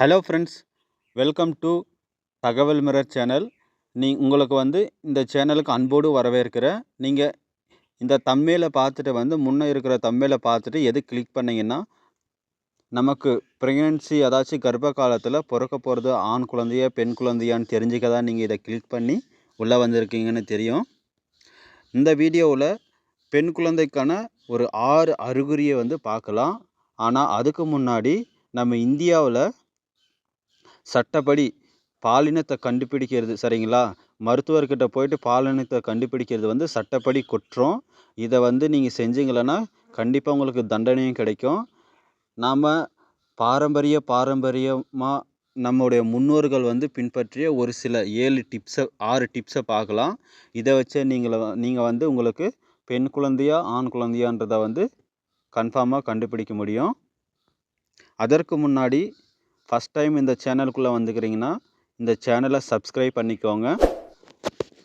Hello friends welcome to Thagaval mirror channel நீ உங்களுக்கு வந்து இந்த சேனலுக்கு அன்போடு வரவேற்கிறேன் நீங்கள் இந்த தம்மையில் பார்த்துட்டு வந்து முன்னே இருக்கிற தம்மையில் பார்த்துட்டு எது கிளிக் பண்ணிங்கன்னா நமக்கு ப்ரெக்னென்சி ஏதாச்சும் கர்ப்ப காலத்தில் பிறக்க போகிறது ஆண் குழந்தையா பெண் குழந்தையான்னு தெரிஞ்சுக்க தான் நீங்கள் இதை கிளிக் பண்ணி உள்ளே வந்திருக்கீங்கன்னு தெரியும். இந்த வீடியோவில் பெண் குழந்தைக்கான ஒரு ஆறு அறிகுறியை வந்து பார்க்கலாம். ஆனால் அதுக்கு முன்னாடி நம்ம இந்தியாவில் சட்டப்படி பாலினத்தை கண்டுபிடிக்கிறது சரிங்களா? மருத்துவர்கிட்ட போயிட்டு பாலினத்தை கண்டுபிடிக்கிறது வந்து சட்டப்படி குற்றம். இதை வந்து நீங்கள் செஞ்சீங்களன்னா கண்டிப்பாக உங்களுக்கு தண்டனையும் கிடைக்கும். நாம் பாரம்பரிய பாரம்பரியமாக நம்முடைய முன்னோர்கள் வந்து பின்பற்றிய ஒரு சில ஏழு டிப்ஸை ஆறு டிப்ஸை பார்க்கலாம். இதை வச்சு நீங்கள் நீங்கள் வந்து உங்களுக்கு பெண் குழந்தையா ஆண் குழந்தையான்றதை வந்து கன்ஃபார்மாக கண்டுபிடிக்க முடியும். அதற்கு முன்னாடி ஃபஸ்ட் டைம் இந்த சேனலுக்குள்ளே வந்துக்கிறீங்கன்னா இந்த சேனலை சப்ஸ்கிரைப் பண்ணிக்கோங்க.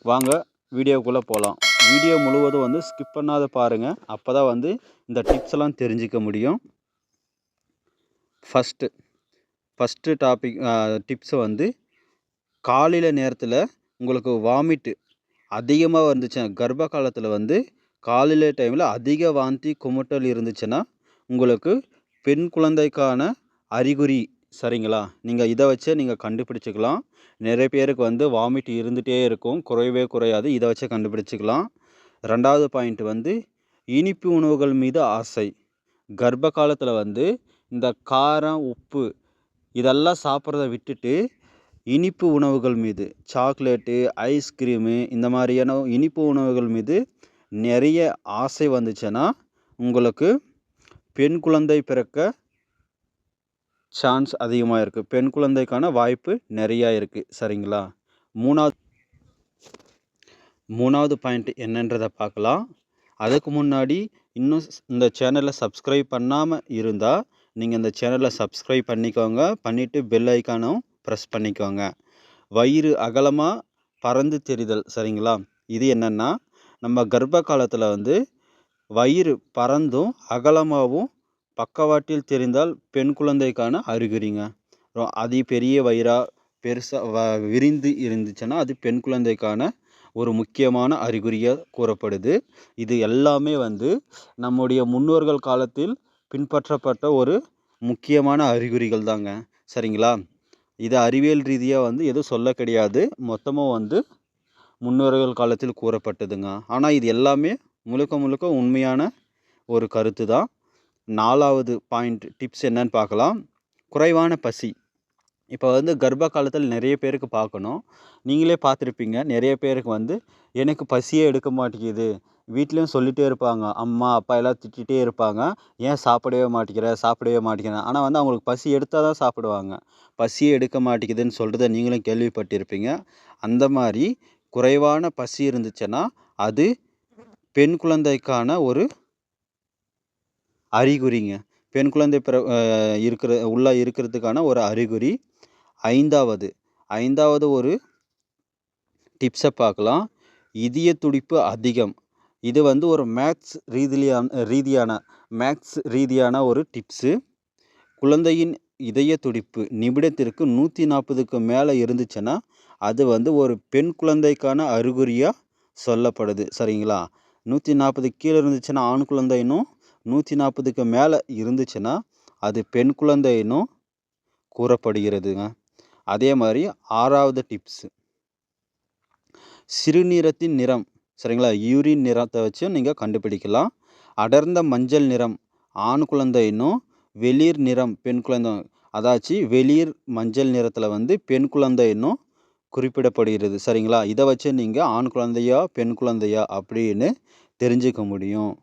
வாங்க வீடியோக்குள்ளே போகலாம் வீடியோ முழுவதும் வந்து ஸ்கிப் பண்ணாத பாருங்கள் அப்போ தான் வந்து இந்த டிப்ஸ் எல்லாம் தெரிஞ்சிக்க முடியும். ஃபஸ்ட்டு ஃபஸ்ட்டு டாபிக் டிப்ஸை வந்து காலையில் நேரத்தில் உங்களுக்கு வாமிட்டு அதிகமாக வந்துச்சுன்னா கர்ப்ப காலத்தில் வந்து காலையில் டைமில் அதிக வாந்தி குமட்டல் இருந்துச்சுன்னா உங்களுக்கு பெண் குழந்தைக்கான அறிகுறி சரிங்களா? நீங்கள் இதை வச்சே நீங்கள் கண்டுபிடிச்சிக்கலாம். நிறைய பேருக்கு வந்து வாமிட் இருந்துகிட்டே இருக்கும். குறையவே குறையாது. இதை வச்சே கண்டுபிடிச்சிக்கலாம். ரெண்டாவது பாயிண்ட் வந்து இனிப்பு உணவுகள் மீது ஆசை. கர்ப்ப காலத்தில் வந்து இந்த காரம் உப்பு இதெல்லாம் சாப்பிட்றத விட்டுட்டு இனிப்பு உணவுகள் மீது சாக்லேட்டு ஐஸ்கிரீமு இந்த மாதிரியான இனிப்பு உணவுகள் மீது நிறைய ஆசை வந்துச்சுன்னா உங்களுக்கு பெண் குழந்தை பிறக்க சான்ஸ் அதிகமாக இருக்குது பெண் குழந்தைக்கான வாய்ப்பு நிறையா இருக்குது சரிங்களா? மூணாவது மூணாவது பாயிண்ட் என்னன்றதை பார்க்கலாம். அதுக்கு முன்னாடி இன்னும் இந்த சேனலை சப்ஸ்கிரைப் பண்ணாமல் இருந்தால் நீங்கள் இந்த சேனலை சப்ஸ்கிரைப் பண்ணிக்கோங்க. பண்ணிவிட்டு பெல் ஐக்கானும் ப்ரெஸ் பண்ணிக்கோங்க. வயிறு அகலமாக பறந்து தெரிதல். சரிங்களா? இது என்னென்னா நம்ம கர்ப்ப காலத்தில் வந்து வயிறு பறந்தும் அகலமாகவும் பக்கவாட்டில் தெரிந்தால் பெண் குழந்தைக்கான அறிகுறிங்க. அதி பெரிய வயிறாக பெருசாக வ விரிந்து இருந்துச்சுன்னா அது பெண் குழந்தைக்கான ஒரு முக்கியமான அறிகுறியாக கூறப்படுது. இது எல்லாமே வந்து நம்முடைய முன்னோர்கள் காலத்தில் பின்பற்றப்பட்ட ஒரு முக்கியமான அறிகுறிகள் தாங்க. சரிங்களா? இது அறிவியல் ரீதியாக வந்து எதுவும் சொல்ல கிடையாது. மொத்தமாக வந்து முன்னோர்கள் காலத்தில் கூறப்பட்டதுங்க. ஆனால் இது எல்லாமே முழுக்க முழுக்க உண்மையான ஒரு கருத்து தான் நாலாவது பாயிண்ட் டிப்ஸ் என்னன்னு பார்க்கலாம். குறைவான பசி. இப்போ வந்து கர்ப்ப காலத்தில் நிறைய பேருக்கு பார்க்கணும். நீங்களே பார்த்துருப்பீங்க. நிறைய பேருக்கு வந்து எனக்கு பசியே எடுக்க மாட்டேங்குது. வீட்லேயும் சொல்லிகிட்டே இருப்பாங்க. அம்மா அப்பா எல்லாம் திட்டிகிட்டே இருப்பாங்க. ஏன் சாப்பிடவே மாட்டேங்கிற? சாப்பிடவே மாட்டேங்கிற? ஆனால் வந்து அவங்களுக்கு பசி எடுத்தால் தான் சாப்பிடுவாங்க. பசியே எடுக்க மாட்டேங்குதுன்னு சொல்கிறத நீங்களும் கேள்விப்பட்டிருப்பீங்க. அந்த மாதிரி குறைவான பசி இருந்துச்சுன்னா அது பெண் குழந்தைக்கான ஒரு அறிகுறிங்க. பெண் குழந்தை பிற இருக்கிற உள்ளே இருக்கிறதுக்கான ஒரு அறிகுறி. ஐந்தாவது ஐந்தாவது ஒரு டிப்ஸை பார்க்கலாம். இதய துடிப்பு அதிகம். இது வந்து ஒரு மேக்ஸ் ரீதியான ரீதியான மேக்ஸ் ரீதியான ஒரு டிப்ஸு குழந்தையின் இதய துடிப்பு நிமிடத்திற்கு நூற்றி நாற்பதுக்கு மேலே இருந்துச்சுன்னா அது வந்து ஒரு பெண் குழந்தைக்கான அறிகுறியாக சொல்லப்படுது. சரிங்களா? நூற்றி நாற்பது கீழே இருந்துச்சுன்னா ஆண் குழந்தைனும் நூற்றி நாற்பதுக்கு மேலே இருந்துச்சுன்னா அது பெண் குழந்தைன்னு கூறப்படுகிறதுங்க. அதே மாதிரி ஆறாவது டிப்ஸு சிறுநீரத்தின் நிறம் சரிங்களா? யூரின் நிறத்தை வச்சு நீங்கள் கண்டுபிடிக்கலாம். அடர்ந்த மஞ்சள் நிறம் ஆண் குழந்தைன்னும் வெளிர் நிறம் பெண் குழந்தை அதாச்சு வெளிர் மஞ்சள் நிறத்தில் வந்து பெண் குழந்தைன்னும் குறிப்பிடப்படுகிறது சரிங்களா? இதை வச்சு நீங்கள் ஆண் குழந்தையா பெண் குழந்தையா அப்படின்னு தெரிஞ்சுக்க முடியும்.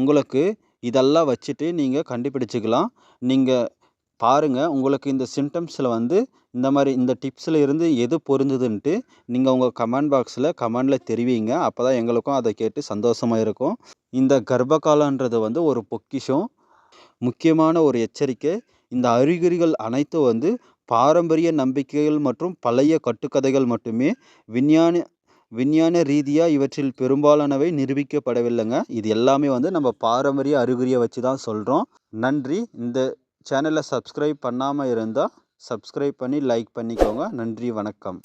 உங்களுக்கு இதெல்லாம் வச்சுட்டு நீங்கள் கண்டுபிடிச்சிக்கலாம். நீங்கள் பாருங்கள் உங்களுக்கு இந்த சிம்டம்ஸில் வந்து இந்த மாதிரி இந்த டிப்ஸில் இருந்து எது பொருந்துதுன்ட்டு நீங்கள் உங்கள் கமெண்ட் பாக்ஸில் கமெண்டில் தெரிவிங்க. அப்போ தான் எங்களுக்கும் அதை கேட்டு சந்தோஷமாக இருக்கும். இந்த கர்ப்பகாலன்றது வந்து ஒரு பொக்கிஷம். முக்கியமான ஒரு எச்சரிக்கை. இந்த அறிகுறிகள் அனைத்தும் வந்து பாரம்பரிய நம்பிக்கைகள் மற்றும் பழைய கட்டுக்கதைகள் மட்டுமே. விஞ்ஞான விஞ்ஞான ரீதியாக இவற்றில் பெரும்பாலானவை நிரூபிக்கப்படவில்லைங்க. இது எல்லாமே வந்து நம்ம பாரம்பரிய அறிகுறியை வச்சு தான் சொல்கிறோம் நன்றி. இந்த சேனலை சப்ஸ்கிரைப் பண்ணாமல் இருந்தால் சப்ஸ்கிரைப் பண்ணி லைக் பண்ணிக்கோங்க. நன்றி வணக்கம்.